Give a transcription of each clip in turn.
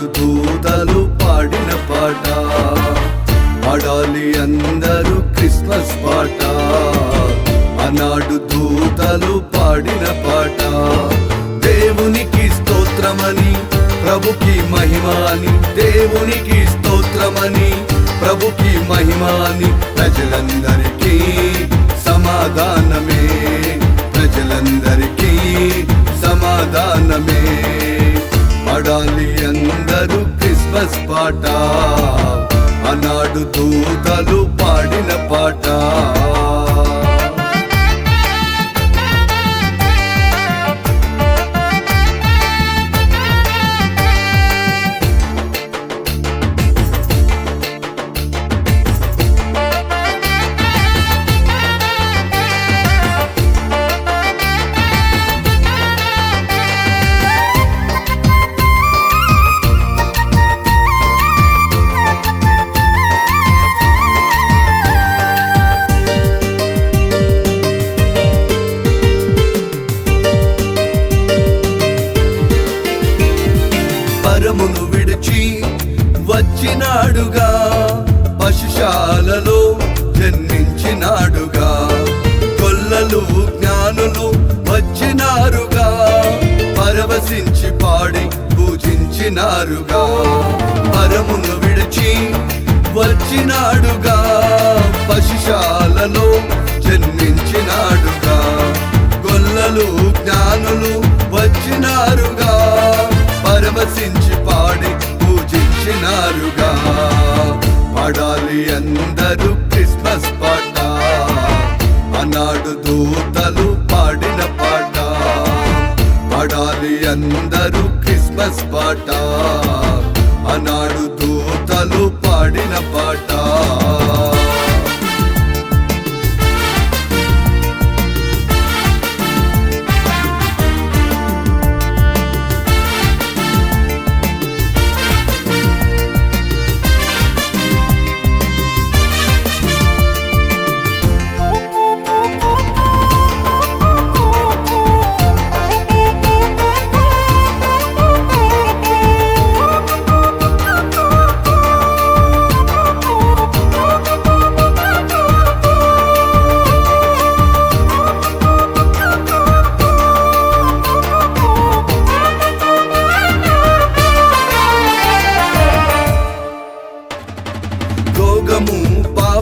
దూతలు పాడిన పాట. పాడాలి అందరూ క్రిస్మస్ పాట. ఆనాడు దూతలు పాడిన పాట. దేవునికి స్తోత్రమని ప్రభుకి మహిమాని దేవునికి స్తోత్రమని ప్రభుకి మహిమాని ప్రజలందరికీ దూతలు పాడిన పాట. పూజించినారుగా పరమును విడిచి వచ్చినాడుగా పశుశాలలో జన్మించినాడుగా. గొల్లలు జ్ఞానులు వచ్చినారుగా పరవశించి పాడి పూజించినారుగా. పాడాలి అందరూ క్రిస్మస్ పాట అన్నాడు దూతలు పాడిన పాట. పాడాలి అందరూ క్రిస్మస్ పాట. అనాడు దూతలు పాడిన పాట.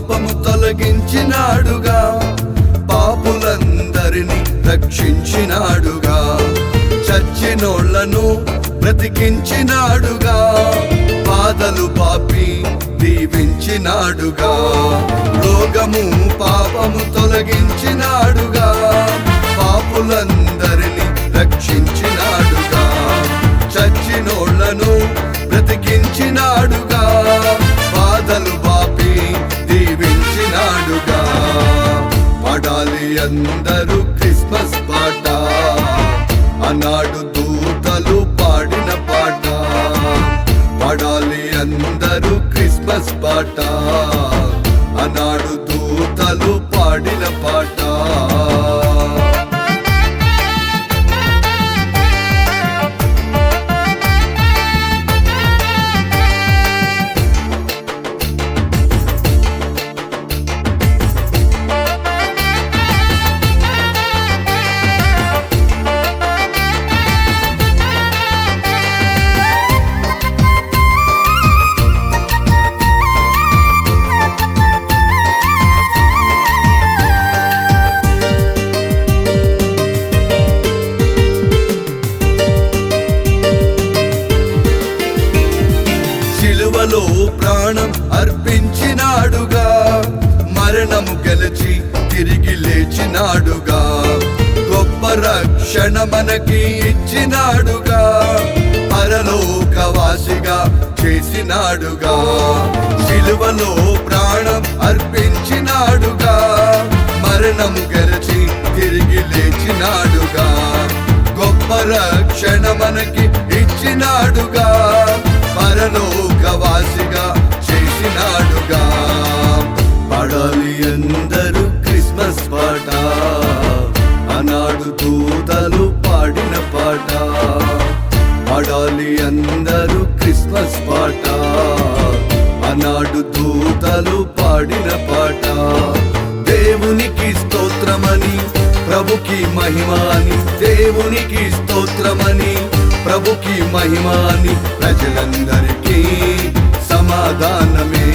పాపము తొలగించినాడుగా. పాపులందరినీ రక్షించినాడుగా. చచ్చినోళ్ళను బ్రతికించినాడుగా. బాధలు పాపి దీవించినాడుగా. రోగము పాపము తొలగించినాడుగా. పాపులందరినీ రక్షించినాడుగా. చచ్చినోళ్ళను అందరూ క్రిస్మస్ పాట. అన్నాడు దూతలు పాడిన పాట. పాడాలి అందరూ క్రిస్మస్ పాట. శిలువలో ప్రాణం అర్పించినాడుగా. మరణము గెలిచి తిరిగి లేచినాడుగా. గొప్ప రక్షణ మనకి ఇచ్చినాడుగా. పరలోకవాసిగా చేసినాడుగా. శిలువలో ప్రాణం అర్పించినాడుగా. మరణము గెలిచి తిరిగి లేచినాడుగా. గొప్ప రక్షణ మనకి ఇచ్చినాడుగా. పరలోకవాసిగా చేసినాడుగా. పడాలి అందరూ క్రిస్మస్ పాట. అనాడు దూతలు పాడిన పాట. పడాలి అందరూ క్రిస్మస్ పాట. అనాడు దూతలు పాడిన పాట. దేవునికి స్తోత్రమని ప్రభుకి మహిమాని దేవునికి స్తోత్రమని ప్రభుకి మహిమాని ప్రజలందరికీ సమాధానమే.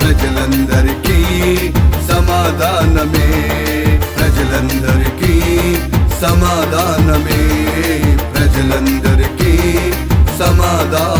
ప్రజలందరికీ సమాధానమే. ప్రజలందరికీ సమాధానమే. ప్రజలందరికీ సమాధానం